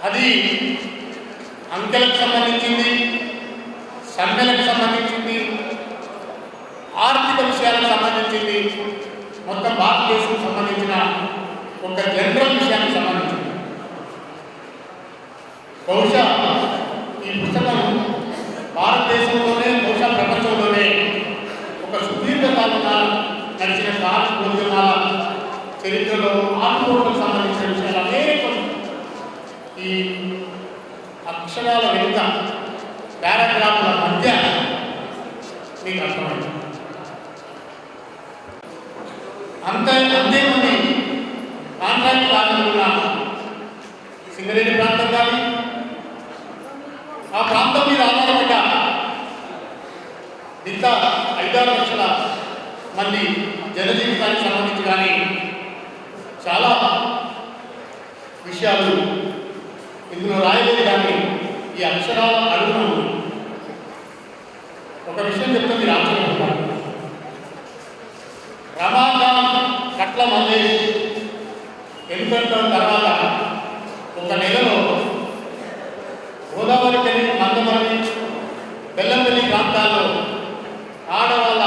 అది అంకెలకు సంబంధించింది సమ్మెలకు సంబంధించింది ఆర్థిక విషయాలకు సంబంధించింది మొత్తం భారతదేశం సంబంధించిన ఒక జనరల్ విషయానికి సంబంధించింది. బహుశా ఈ పుస్తకం భారతదేశంలోనే బహుశా ప్రపంచంలోనే ఒక సుదీర్ఘకాలంగా నడిచిన భారత ఉద్యమాల చరిత్రలో ఆత్మహత్యకు సంబంధించిన విషయాలు ఈ అక్షరాల వెనుక పారాగ్రాఫ్ల మధ్య మీకు అర్థమైంది. అంతే అంతేమంది కాంట్రాక్ట్ కార్మికులున్న సింగరేణి ప్రాంతం కానీ ఆ ప్రాంతం మీద ఆధారపడ్డ ఇంత ఐదారు లక్షల మంది జనజీవితానికి సంబంధించి కానీ చాలా విషయాలు ఇందులో రాయలేదు కానీ ఈ అక్షరాల అడుగున ఒక విషయం చెప్తే మీరు ఆశ్చర్యపోతారు రమాకాంత్ కట్ల మల్లేష్ ఎన్నికల తర్వాత ఒక నెలలో గోదావరి తల్లి మందమల్లి బెల్లంపల్లి ప్రాంతాల్లో ఆడవాళ్ళ